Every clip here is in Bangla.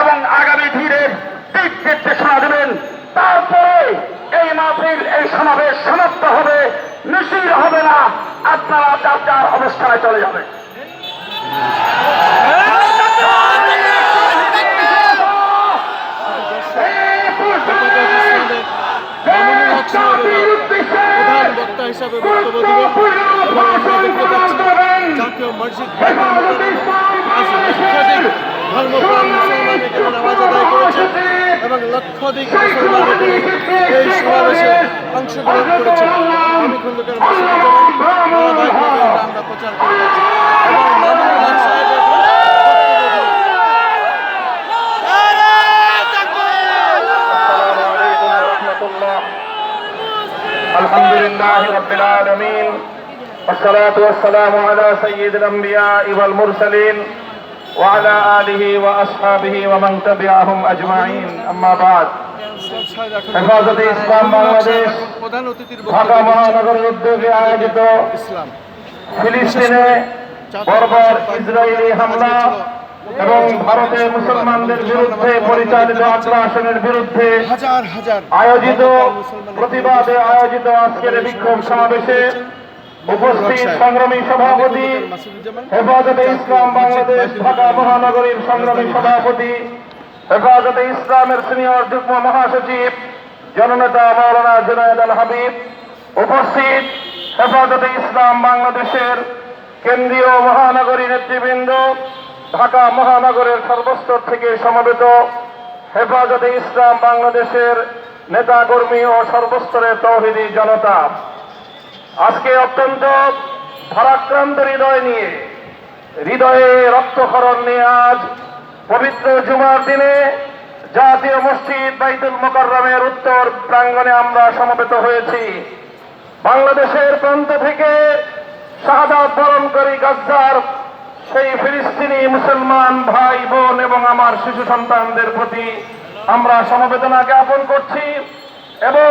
এবং আগামী দিনের দিক নির্দেশনা দেবেন। তারপরে এই মাহফিল এই সমাবেশ সমাপ্ত হবে। মিছিল হবে না আপনারা যার যার অবস্থানে চলে প্রধান বক্তা হিসাবে বক্তব্য দিবেন জাতীয় মসজিদ ধর্মপ্রাণ মুসলমান এখানে নামাজ আদায় করেছে এবং লক্ষাধিক মুসলমান এখানে এই সমাবেশে অংশগ্রহণ করেছে আমি খন্দকার মাসুদুজ্জামান ধারাবাহিকভাবে এটা আমরা প্রচার করে যাচ্ছি এবং মামুনুল হক সাহেবের বক্তব্য দিবেন। السلام عليكم ورحمة الله الحمد لله رب العالمين والصلاة والسلام على سيد الأنبياء والمرسلين وعلى آله وأصحابه ومن تبعهم أجمعين أما بعد হেফাজতে ইসলাম বাংলাদেশ প্রধান অতিথির ঢাকা বক্তব্য মহানগরের উদ্যোগে আয়োজিত ইসলাম ফিলিস্তিনে বর্বর ইসরায়েলি হামলা এবং ভারতের মুসলমানদের বিরুদ্ধে পরিচালিত আগ্রাসনের বিরুদ্ধে হাজার হাজার আয়োজিত প্রতিবাদে আয়োজিত আজকের বিক্ষোভ সমাবেশে উপস্থিত সংগ্রামী সভাপতি হেফাজতে ইসলাম বাংলাদেশ ঢাকা মহানগরীর সংগ্রামী সভাপতি হেফাজতে ইসলামের সিনিয়র যুগ্ম মহাসচিব জননেতা মৌলানা জুনায়দ আল হাবিব উপস্থিত হেফাজতে ইসলাম বাংলাদেশের কেন্দ্রীয় মহানগরী নেতৃবৃন্দ ঢাকা মহানগরের সর্বস্তর থেকে সমবেত হেফাজতে ইসলাম বাংলাদেশের নেতাকর্মী ও সর্বস্তরের তৌহিদি জনতা। আজকে অত্যন্ত ভারাক্রান্ত হৃদয় নিয়ে, হৃদয়ে রক্তক্ষরণ নিয়ে আজ পবিত্র জুমার দিনে জাতীয় মসজিদ বাইতুল মোকাররমের উত্তর প্রাঙ্গণে আমরা সমবেত হয়েছি। বাংলাদেশের প্রান্ত থেকে শাহাদাত বরণকারী গাজ্জার সেই ফিলিস্তিনি মুসলমান ভাই, বোন এবং আমার শিশু সন্তানদের প্রতি আমরা সমবেদনা জ্ঞাপন করছি এবং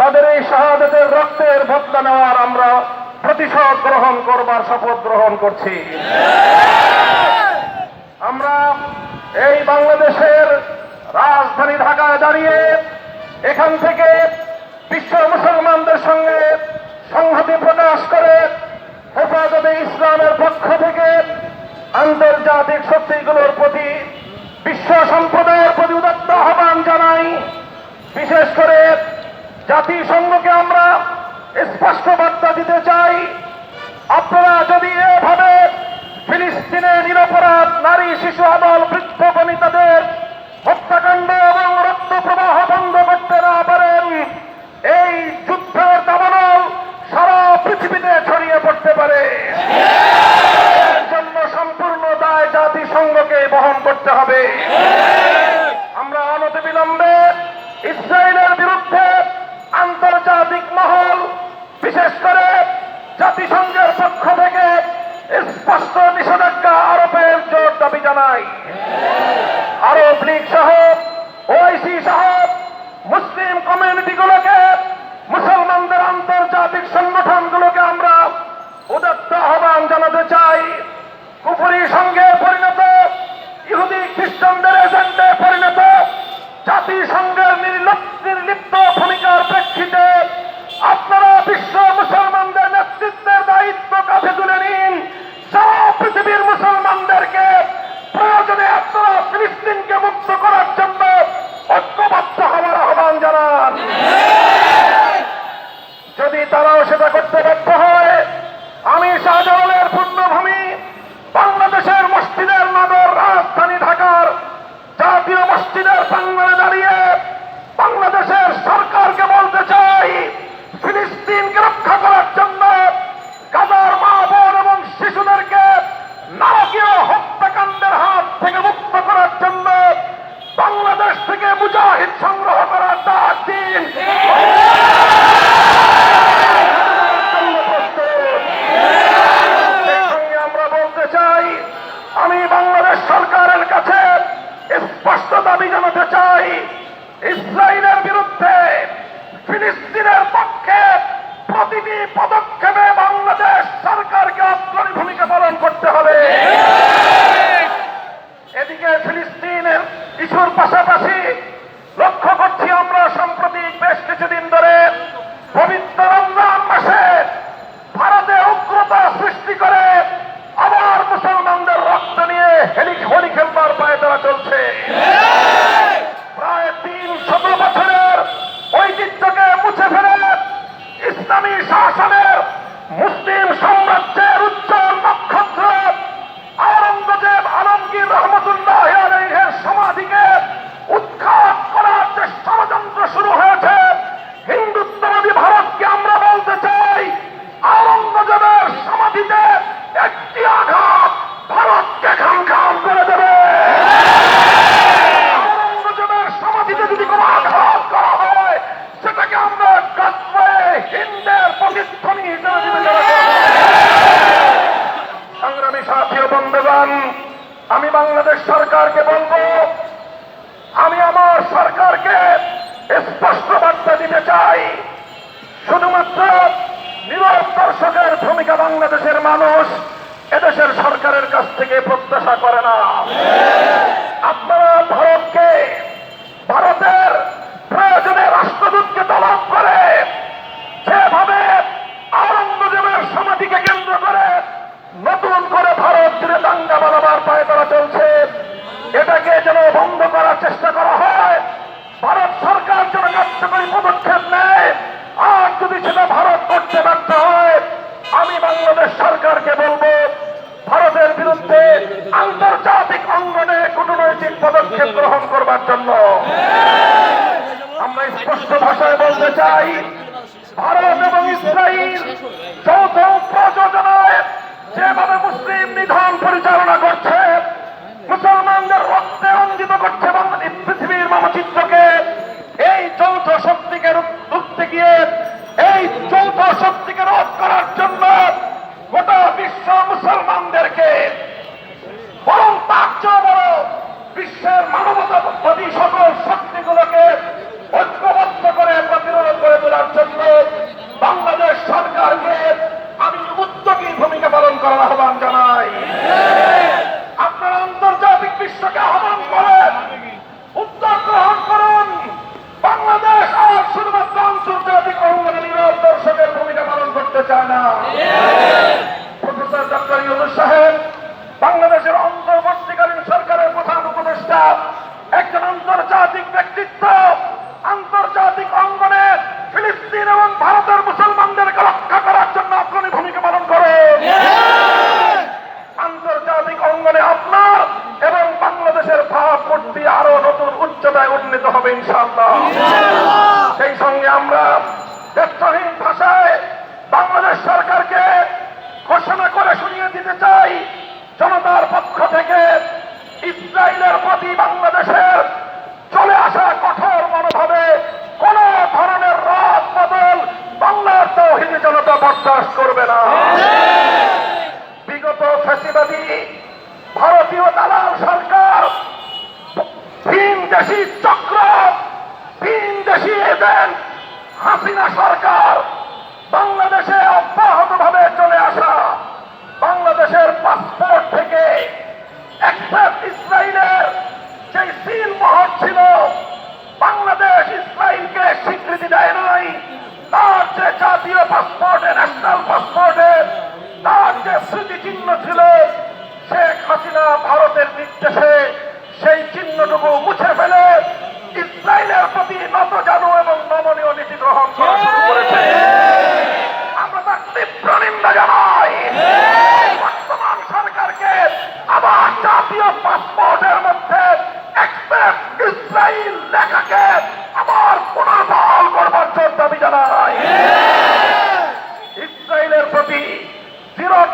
তাদের এই শাহাদাতের রক্তের বদলা নেওয়ার আমরা প্রতিশোধ গ্রহণ করবার শপথ গ্রহণ করছি। আমরা এই বাংলাদেশের রাজধানী ঢাকায় দাঁড়িয়ে এখান থেকে বিশ্ব মুসলমানদের সঙ্গে সংহতি প্রকাশ করে হেফাজতে ইসলামের পক্ষ থেকে আন্তর্জাতিক শক্তিগুলোর প্রতি বিশ্ব সম্প্রদায়ের প্রতি উদাত্ত আহ্বান জানাই। বিশেষ করে জাতিসংঘকে আমরা স্পষ্ট বার্তা দিতে চাই। আপনারা যদি এভাবে ফিলিস্তিনের নিরপরাধ নারী শিশু আবাল বৃদ্ধ জানাই। আরব লীগ সহ ওআইসি সহ মুসলিম কমিউনিটিগুলোকে মুসলমানদের আন্তর্জাতিক সংগঠনগুলোকে আমরা উদাত্ত আহ্বান জানাতে চাই কুপুরি সঙ্গে পরিণত ইহুদি খ্রিস্টানদের এজেন্টে পরিণত জাতিসংঘের নির্লিপ্ত নির্লিপ্ত ভূমিকার প্রেক্ষিতে আপনারা বিশ্ব মুসলমানদের নেতৃত্বের দায়িত্ব কাঁধে তুলে নিন সারা পৃথিবীর মুসলমানদেরকে প্রয়োজনে আপনারা ফিলিস্তিনকে মুক্ত করার জন্য ঐক্যবদ্ধ হওয়ার আহ্বান জানান যদি তারাও সেটা করতে ব্যর্থ হয়। আমি শাহজালালের পূর্ণভূমি, বাংলাদেশের মসজিদের নগর রাজধানী ঢাকার জাতীয় মসজিদের প্রাঙ্গণে দাঁড়িয়ে বাংলাদেশের সরকারকে বলতে চাই, ফিলিস্তিনকে রক্ষা করার জন্য গাজার মা বোন এবং শিশুদেরকে নারকীয় হত্যাকাণ্ডের হাত থেকে মুক্ত করার জন্য বাংলাদেশ থেকে মুজাহিদ সংগ্রহ করার ডাক দিন সঙ্গে আমরা বলতে চাই আমি বাংলাদেশ সরকারের কাছে স্পষ্ট দাবি জানাতে চাই ইসরায়েলের বিরুদ্ধে ফিলিস্তিনের পক্ষে প্রতিটি পদক্ষেপে বাংলাদেশ সরকারকে অগ্রণী ভূমিকা পালন করতে হবে। সাথী বন্ধুবান আমি বাংলাদেশ সরকারকে বলব, আমি আমার সরকারকে স্পষ্ট বার্তা দিতে চাই। শুধুমাত্র নিরব দর্শকের ভূমিকা বাংলাদেশের মানুষ এদেশের সরকারের কাছ থেকে প্রত্যাশা করে না। আপনারা ভারতকে, ভারতের প্রয়োজনে রাষ্ট্রদূতকে তলব করে নতুন করে ভারত জুড়ে দাঙ্গা বানাবার পায়ে তারা চলছে। এটাকে যেন বন্ধ করার চেষ্টা করা হয়। ভারত সরকার যেন কার্যকরী পদক্ষেপ নেয়। আর যদি সেটা ভারত করতে ব্যর্থ হয়, আমি বাংলাদেশ সরকারকে বলব, ভারতের বিরুদ্ধে আন্তর্জাতিক অঙ্গনে কূটনৈতিক পদক্ষেপ গ্রহণ করবার জন্য। আমরা স্পষ্ট ভাষায় বলতে চাই, ভারত এবং ইসরায়েল যৌথ প্রযোজনায় যেভাবে মুসলিম নিধন পরিচালনা করছে, মুসলমানদের রক্তে অঞ্জিত করছে পৃথিবীর মানচিত্রকে, এই যৌথ শক্তিকে রুখ- রুখতে গিয়ে, এই যৌথ শক্তিকে রোধ করার জন্য গোটা বিশ্ব মুসলমানদেরকে, বরং তার চেয়ে বিশ্বের মানবতাবাদী সকল শক্তিগুলোকে ঐক্যবদ্ধ করে প্রতিরোধ করে তোলার জন্য বাংলাদেশ সরকারকে করার আহ্বান জানাই আপনারা আন্তর্জাতিক বিশ্বকে আহ্বান করেন উদ্যোগ গ্রহণ করুন বাংলাদেশ আর শুধুমাত্র আন্তর্জাতিক অঙ্গনে নীরব দর্শকের ভূমিকা পালন করতে চায় না প্রফেসর ডক্টর ইউনুস সাহেব বাংলাদেশের অন্তর্বর্তীকালীন সরকারের প্রধান উপদেষ্টা একজন আন্তর্জাতিক ব্যক্তিত্ব আন্তর্জাতিক অঙ্গনে ফিলিস্তিন এবং ভারতের মুসলমানদেরকে রক্ষা করার জন্য অগ্রণী ভূমিকা পালন করেন আন্তর্জাতিক অঙ্গনে আপনার এবং বাংলাদেশের ভাবমূর্তি আরও নতুন উচ্চতায় উন্নীত হবে ইনশাআল্লাহ সেই সঙ্গে আমরা ব্যর্থহীন ভাষায় বাংলাদেশ সরকারকে ঘোষণা করে শুনিয়ে দিতে চাই জনতার পক্ষ থেকে ইসরায়েলের প্রতি বাংলাদেশের চলে আসা কঠোর মনোভাবে কোন ধরনের রাত বদল বাংলার তৌহিদি জনতা বরদাস্ত করবে না। বিগত ফ্যাসিবাদী ভারতীয় দালাল সরকার ভিন দেশি চক্র ভিন দেশি এজেন্ট হাসিনা সরকার বাংলাদেশে অব্যাহত ভাবে চলে আসা বাংলাদেশের পাসপোর্ট থেকে ইসরায়েলের যে সিল মোহর ছিল, বাংলাদেশ ইসরায়েলকে স্বীকৃতি দেয় নাই। তার যে জাতীয় পাসপোর্টে ন্যাশনাল পাসপোর্টে তার যে স্মৃতিচিহ্ন ছিল, শেখ হাসিনা ভারতের নির্দেশে সেই চিহ্নটুকু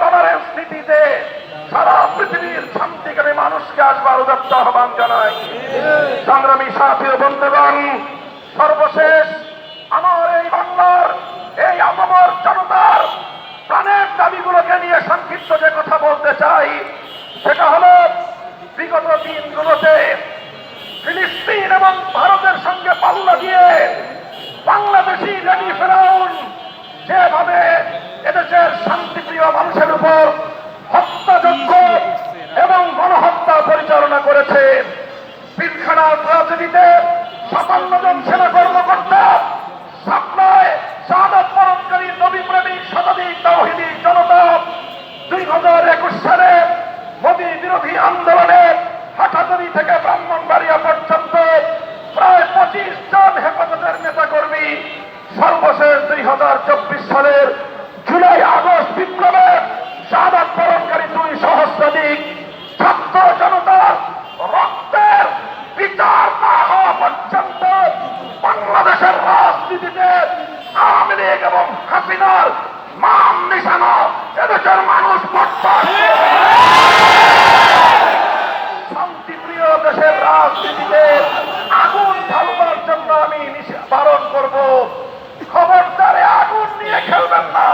টলারেন্স নীতিতে সারা পৃথিবীর শান্তিকামী মানুষকে আসবার উদত্ত আহ্বান জানাই। সংগ্রামী সাথী বন্ধুগণ, সর্বশেষ আমার এই বাংলার এই আপামর জনতার প্রাণের দাবিগুলোকে নিয়ে সংক্ষিপ্ত যে কথা বলতে চাই, সেটা হলো বিগত দিনগুলোতে ফিলিস্তিন এবং ভারতের সঙ্গে পাল্লা দিয়ে বাংলাদেশি লেডি ফেরাউন যেভাবে এদেশের শান্তিপ্রিয় মানুষের উপর হত্যাযজ্ঞ এবং গণহত্যা পরিচালনা করেছে। পিলখানার ট্রাজেডিতে সাতান্ন জন সেনা কর্মকর্তা সাপ্লায় শাহাদ বরণকারী শতাধিক তাওহিদি জনতা, দুই হাজার একুশ সালে মোদী বিরোধী আন্দোলনে হাটাতরি থেকে ব্রাহ্মণবাড়িয়া পর্যন্ত প্রায় পঁচিশ জন হেফাজতের নেতাকর্মী। সর্বশেষ দুই হাজার চব্বিশ সালের জুলাই আগস্ট বিপ্লবে শাহাদ বরণকারী দুই সহস্রাধিক ছাত্র জনতার রক্তের বিচার না হওয়া পর্যন্ত বাংলাদেশের রাজনীতিতে আওয়ামী লীগ এবং হাসিনার মান নিশানো এদেশের মানুষ বর্তমান শান্তিপ্রিয় দেশের রাজনীতিতে আগুন ঢালবার জন্য আমি নিষে- বারণ করব খবরদারে আগুন নিয়ে খেলবেন না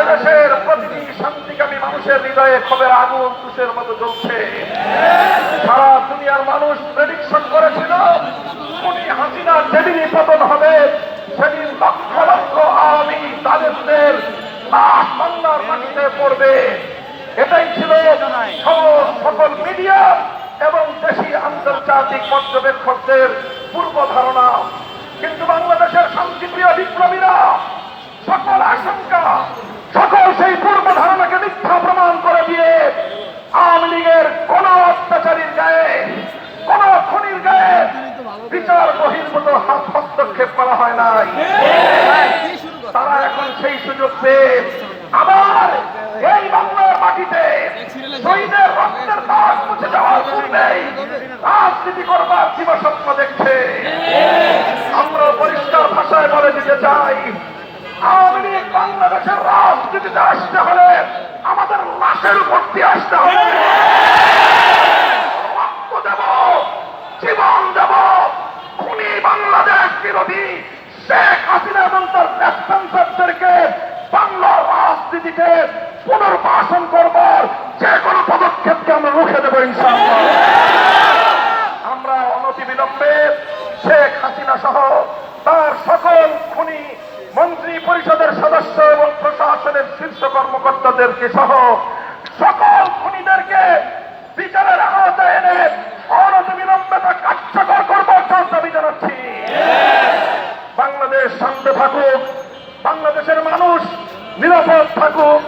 এদেশের প্রতিটি শান্তিকামী মানুষের হৃদয়ে খবর আগুন তুষের মতো জ্বলছে। সারা দুনিয়ার মানুষ প্রেডিকশন করেছিল খুনি হাসিনা যেদিনই পতন হবে, সেদিন লক্ষ লক্ষ আওয়ামী তাদেরদের লাশ বাংলার মাটিতে পড়বে। এটাই ছিল সকল মিডিয়া এবং দেশি আন্তর্জাতিক পর্যবেক্ষকদের পূর্ব ধারণা কিন্তু বাংলাদেশের শান্তিপ্রিয় বিপ্লবীরা সকল আশঙ্কা সকল সেই পূর্ব ধারণাকে মিথ্যা প্রমাণ করে দিয়ে আওয়ামী লীগের কোন অত্যাচারীর গায়ে কোন খুনির গায়ে বিচার বহির্ভূত হস্তক্ষেপ করা হয় নাই। তারা এখন সেই সুযোগ পেয়ে আবার এই বাংলার মাটিতে শহীদের রক্তের দাগ মুছে যাওয়ার পূর্বেই রাজনীতি করবার দিবস্বপ্ন দেখছে। আমরা পরিষ্কার ভাষায় বলে দিতে চাই, আওয়ামী লীগ বাংলাদেশের রাজনীতিতে আসতে হলে আমাদের লাশের উপর দিয়ে আসতে হবে। রক্ত দেব, জীবন দেব। বাংলাদেশ বিরোধী শেখ হাসিনা এবং তার ন্যাশনালদেরকে বাংলার রাজনীতিতে পুনর্বাসন করবার যে কোনো পদক্ষেপকে আমরা রুখে দেবো ইনশাআল্লাহ। আমরা অনতিবিলম্বে শেখ হাসিনা সহ তার সকল খুনি মন্ত্রী পরিষদের সদস্য এবং প্রশাসনের শীর্ষ কর্মকর্তাদেরকে সহ সকল খুনিদেরকে বিচারের আওতায় এনে জানাচ্ছি। বাংলাদেশ শান্ত থাকুক বাংলাদেশের মানুষ নিরাপদ থাকুক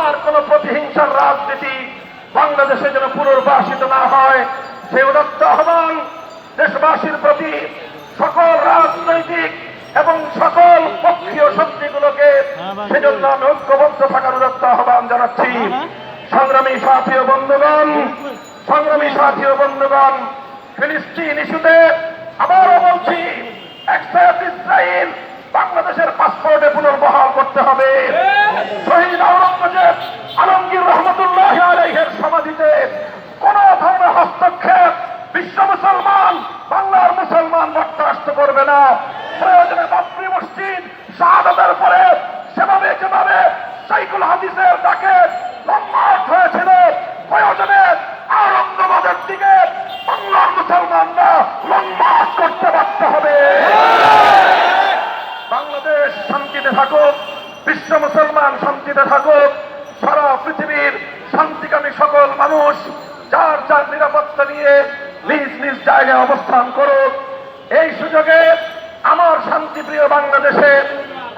আর কোন প্রতিহিংসার রাজনীতি বাংলাদেশে যেন পুনর্বাসিত না হয় সে উদত্ত আহ্বান দেশবাসীর প্রতি সকল রাজনৈতিক এবং সকল পক্ষীয় শক্তিগুলোকে সেজন্য আমি ঐক্যবদ্ধ থাকার উদত্ত আহ্বান জানাচ্ছি। সংগ্রামী সাথী ও বন্ধুগণ সংগ্রামী সাথী ও বন্ধুগণ ফিলিস্তিন ইস্যুতে আবারও বলছি ইসরায়েল বাংলাদেশের পাসপোর্টে পুনর্বহাল করতে হবে। শহীদ আওরঙ্গজেব আলমগীর রহমতুল্লাহ আলাইহের সমাধিতে কোন ধরনের হস্তক্ষেপ বিশ্ব মুসলমান, বাংলার মুসলমান বরদাস্ত করবে না। প্রয়োজনে বাবরি মসজিদ, শাহাদাতের পরে সেভাবে যেভাবে সাইকুল হাদিসের ডাকে লম্বাট হয়েছিল। প্রয়োজনে করতে হবে। বাংলাদেশ শান্তিতে থাকুক, বিশ্ব মুসলমান শান্তিতে থাকুক, সারা পৃথিবীর শান্তিকামী সকল মানুষ যার যার নিরাপত্তা নিয়ে নিজ নিজ জায়গায় অবস্থান করুক। এই সুযোগে আমার শান্তিপ্রিয় বাংলাদেশে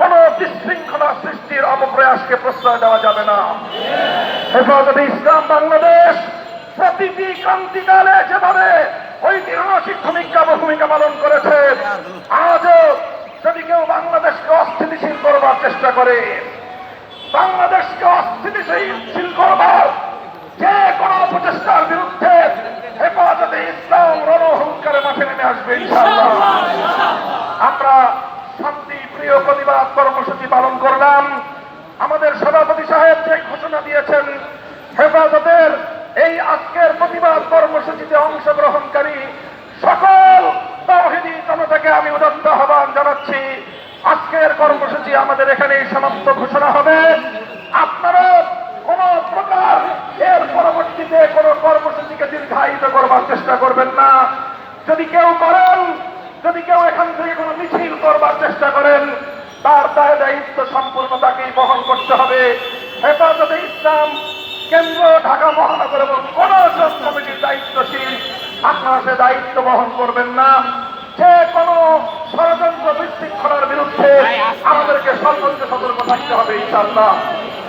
কোন বিশৃঙ্খলা সৃষ্টির অপপ্রয়াসকে প্রশ্রয় দেওয়া যাবে না। হেফাজতে ইসলাম বাংলাদেশ প্রতিটি ক্রান্তিকালে যেভাবে ঐতিহাসিক ভূমিকা ভূমিকা পালন করেছে আজও যদি কেউ বাংলাদেশকে অস্থিতিশীল করবার চেষ্টা করে, বাংলাদেশকে অস্থিতিশীল করবার যে কোনো প্রচেষ্টার বিরুদ্ধে হেফাজতে ইসলাম রণহুঙ্কারে মাঠে নেমে আসবে আমরা শান্তি, প্রিয় প্রতিবাদ কর্মসূচি পালন করলাম। আমাদের সভাপতি সাহেব যে ঘোষণা দিয়েছেন, হেফাজতের এই আজকের প্রতিবাদ কর্মসূচিতে অংশগ্রহণকারী সকল তৌহিদি জনতাকে আমি উদত্ত আহ্বান জানাচ্ছি। আজকের কর্মসূচি আমাদের এখানেই সমাপ্ত ঘোষণা হবে। আপনারা কোন প্রকার এর পরবর্তীতে কোন কর্মসূচিকে দীর্ঘায়িত করবার চেষ্টা করবেন না। যদি কেউ করেন, যদি কেউ এখান থেকে কোনো মিছিল করবার চেষ্টা করেন, তার দায় দায়িত্ব সম্পূর্ণ তাকেই বহন করতে হবে। হেফাজতে ইসলাম কেন্দ্র ঢাকা মহানগর এবং কোন কমিটির দায়িত্বশীল আপনারা সে দায়িত্ব বহন করবেন না। যে কোনো ষড়যন্ত্র বিশৃঙ্খলার বিরুদ্ধে আমাদেরকে সর্বোচ্চ সতর্ক থাকতে হবে ইনশাল্লাহ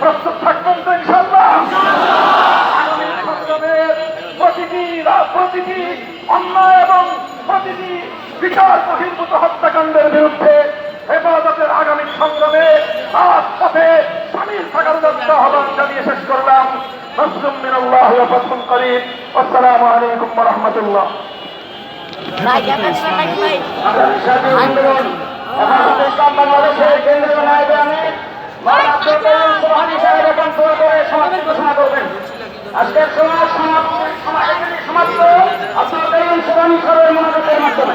প্রস্তুত থাকবেন তো ইনশাল্লাহ প্রতিটি প্রতিটি অন্যায় এবং প্রতিটি বিচার বহির্ভূত হত্যাকাণ্ডের বিরুদ্ধে উদাত্ত আহ্বান জানিয়ে শেষ করলাম। নসরুম মিনাল্লাহ ওয়া ফাতহুন করিম। আসসালামু আলাইকুম ওয়া রাহমাতুল্লাহ। বাংলাদেশের কেন্দ্রীয় নায়ক আমি ঘোষণা করবেন আজকের সমাজ সমাপ্ত আপনাদের সমাবেশের মাধ্যমে।